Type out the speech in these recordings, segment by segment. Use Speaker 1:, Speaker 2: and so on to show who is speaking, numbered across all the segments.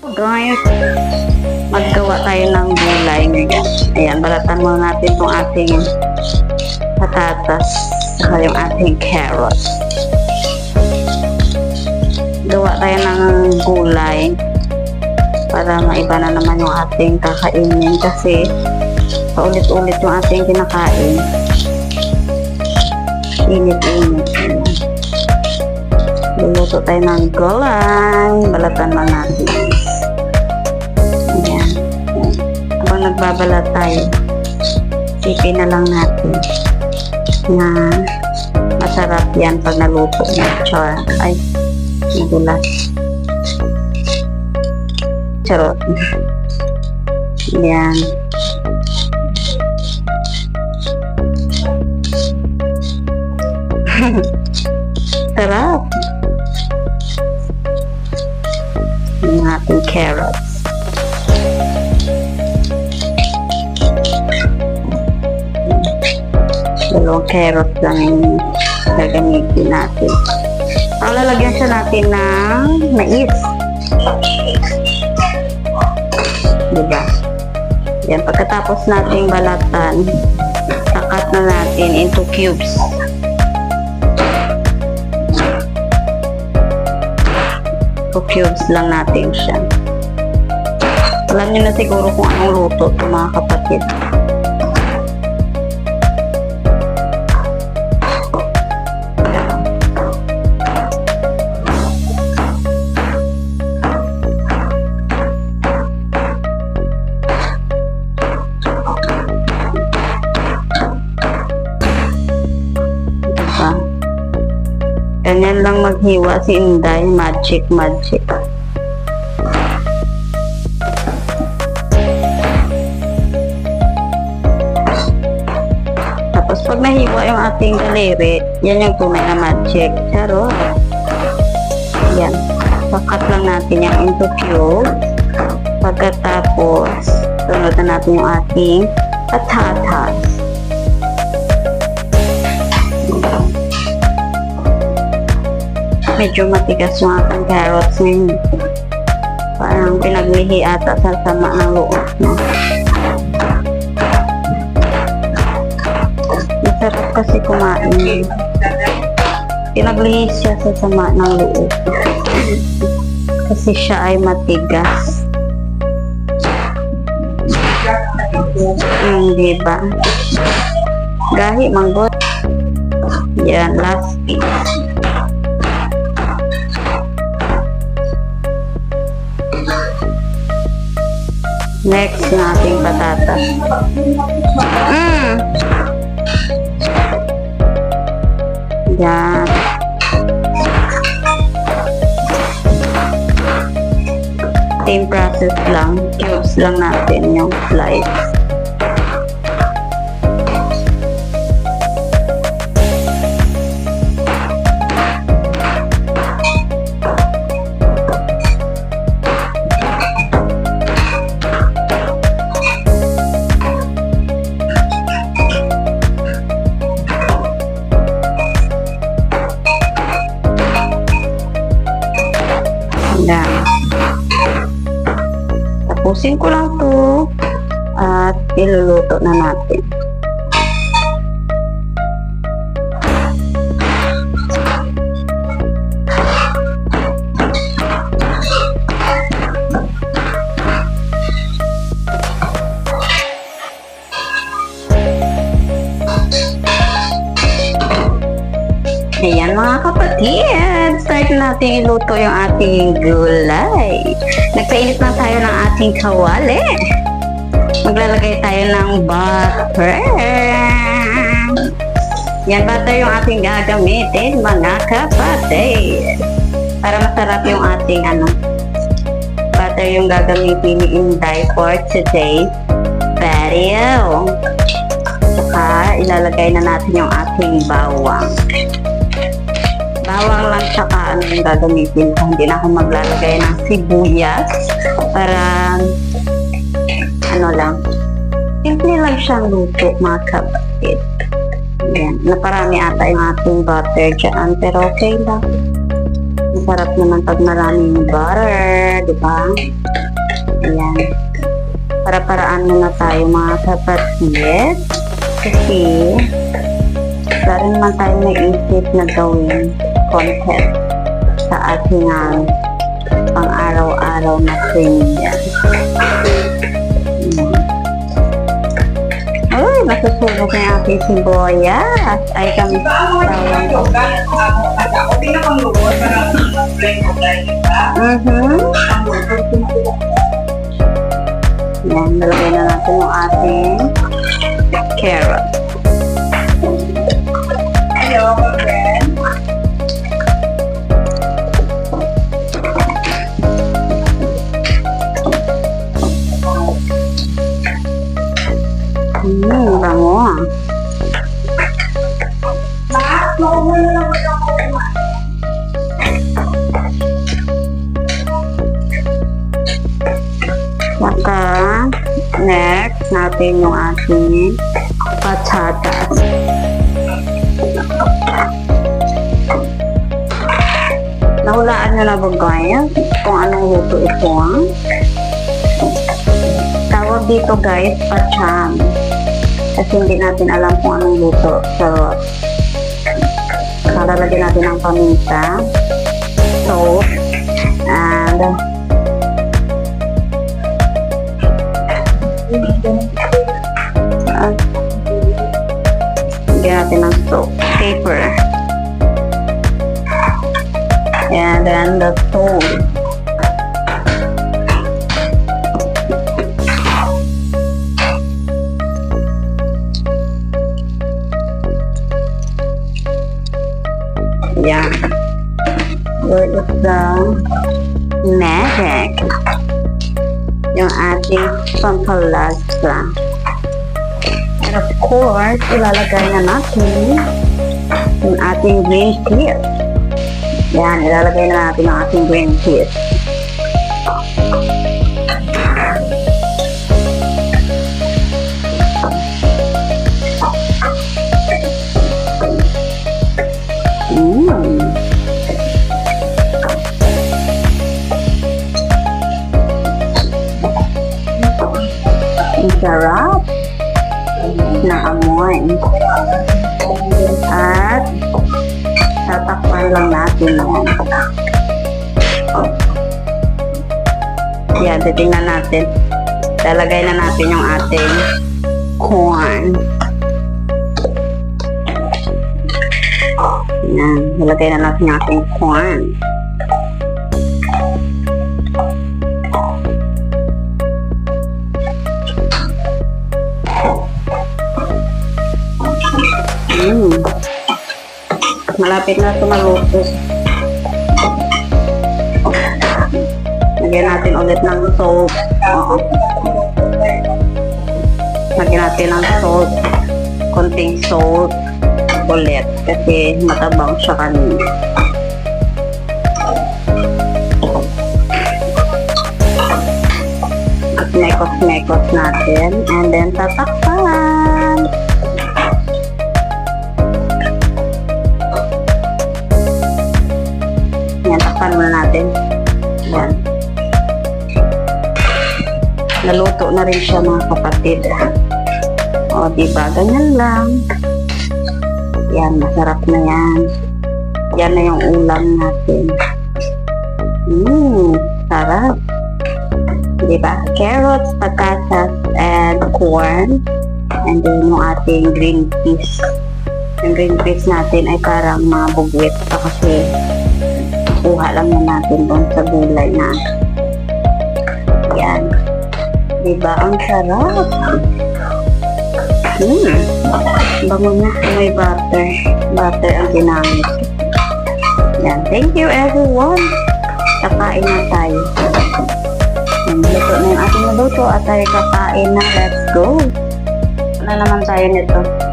Speaker 1: Guys, maggawa tayo ng gulay ngayon. Ayan, balatan muna natin itong ating patatas saka yung ating carrots. Gawa tayo ng gulay para maiba na naman yung ating kakainin kasi paulit-ulit yung ating kinakain. Init-init. Luluto tayo ng gulay. Balatan lang natin. Habang nagbabalat tayo, sipin na lang natin na masarap yan pag naluto na. Char. Ay, nagulat. Charot. Yan. Sarap. Yung ating carrots. Dalawang carrots lang yung gagamitin natin. Ang lalagyan siya natin ng mais. Diba? Yan, pagkatapos nating balatan, takat na natin into cubes. Two cubes lang natin siya. Alam niyo na siguro kung anong luto ito mga kapatid. Ganyan lang maghiwa si Inday. Magic, magic. Tapos pag nahiwa yung ating daliri, yan yung tunay na magic. Charot. Yan. Pakat lang natin yung into cube. Pagkatapos, sunod na natin yung ating patatas. Medyo matigas yung ating carrots ngayon. Parang pinaglihi ata sa sama ng loob. No? Masarap kasi kumain. Pinaglihi siya sa sama ng loob. kasi siya ay matigas. Hmm, di ba? Gahi, manggot. Yan, last piece. Next na ating patatas. Mm. Yan. Same process lang. Cubes lang natin yung slice. Na natin. Ayan mga kapatid, start natin iluto yung ating gulay. Nagpainit na tayo ng ating kawali. Maglalagay tayo ng butter. Yan butter yung ating gagamitin mga kapatid. Para masarap yung ating ano, butter yung gagamitin ni Inday for today video. Saka ilalagay na natin yung ating bawang. Bawang lang saka ano yung gagamitin ko. Hindi na ako maglalagay ng sibuyas para ano lang. Simple lang siyang luto mga kapatid. Ayan. Naparami ata yung ating butter dyan. Pero okay lang. Masarap naman pag maraming butter. Di ba? Ayan. Para-paraan muna tayo mga kapatid. Kasi, wala rin naman tayo naisip na gawin content sa ating um, pang-araw-araw na training masusunog na ating sibuyas. Ay, kami bawang ko. Mhm. Yan, nalagay na natin yung ating carrot. Hmm, bango ah. Saka, next natin yung ating patatas. Nahulaan nyo na ba guys kung anong luto ito ah? Tawag dito guys, pacham. Kasi hindi natin alam kung anong luto. So, kalalagyan natin ng paminta, salt, and uh, lagyan natin ng salt, paper. And then the salt. Yeah. Where is the magic? Yung ating pampalasa. And of course, ilalagay na natin yung ating green peas. Yan, ilalagay na natin ang ating green peas. Sarap na amoy. At tatakpan lang natin yan. Yan, titingnan natin. Lalagay na natin yung ating corn. Yan, nilagay na natin yung ating corn. Mm. Malapit na ito maluto. Lagyan natin ulit ng salt. Lagyan natin ng salt. Konting salt ulit kasi matabang siya kanina. At mekos-mekos natin and then tatakpan. Takpan muna natin. Yan. Naluto na rin siya mga kapatid. O, diba? Ganyan lang. Yan, masarap na yan. Yan na yung ulam natin. Mmm, sarap. Diba? Carrots, patatas, and corn. And then yung ating green peas. Yung green peas natin ay parang mga bugwit pa kasi kuha lang na natin doon sa gulay na. Yan. Diba? Ang sarap. Hmm. Bango na. May butter. Butter ang ginamit. Yan. Thank you everyone. Kakain na tayo. Yan. Luto na yung ating naluto at tayo kakain na. Let's go. Ano naman tayo nito?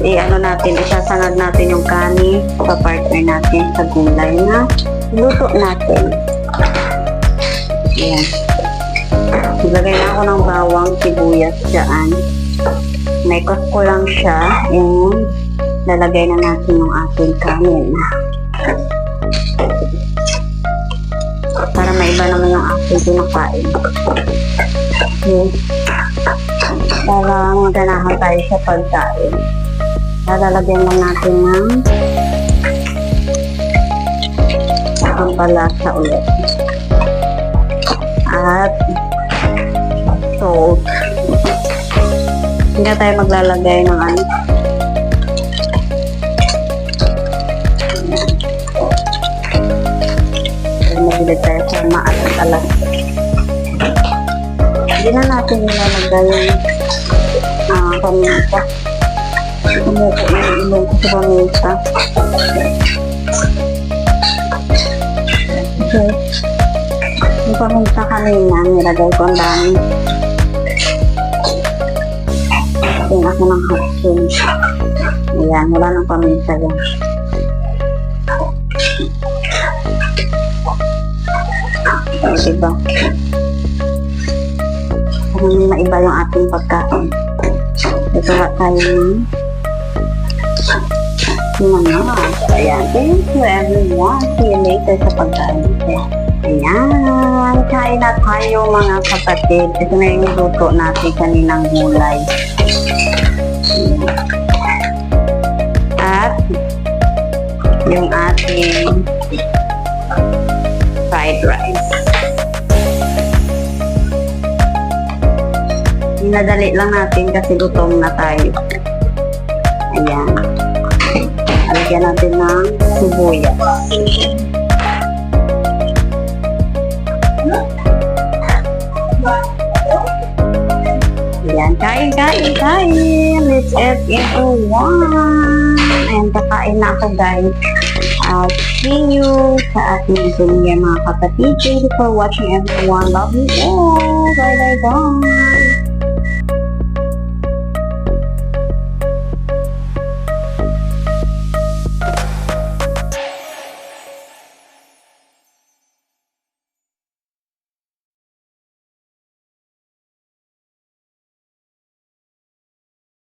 Speaker 1: I-ano natin, isasangag natin yung kani sa partner natin sa gulay na luto natin. Ayan. Ilagay na ako ng bawang sibuyas dyan. Mekos ko lang siya and lalagay na natin yung ating kanin. Para maiba naman yung aking pinakain. Okay. Para maganahan tayo sa pagkain. Lalagyan lang natin ng pampalasa ulit. At salt. Hindi tayo maglalagay ng ano. Nagbilid tayo sa maalat alas. Hindi na natin nilalagay yung ah, paminta. Umuko na yung ilong ko sa paminta. Okay. Yung paminta kanina, nilagay ko ang dami. Tingnan ako ng hot spoon. Ayan, wala nang paminta yan. O, diba? Parang maiba yung ating pagkain. Ito tayo ng manok. Ayan. Thank you everyone. See you later sa pagkain. Ayan. Kain na tayo mga kapatid. Ito na yung luto natin kaninang gulay. At yung ating fried rice. Minadali lang natin kasi gutom na tayo. Ayan. Alagyan natin ng sibuyas. Ayan. Kain, kain, kain. Let's eat into one. Ayan, kakain na ako guys. I'll see you sa ating premiere mga kapatid. Thank you for watching everyone. Love you all. Bye bye bye.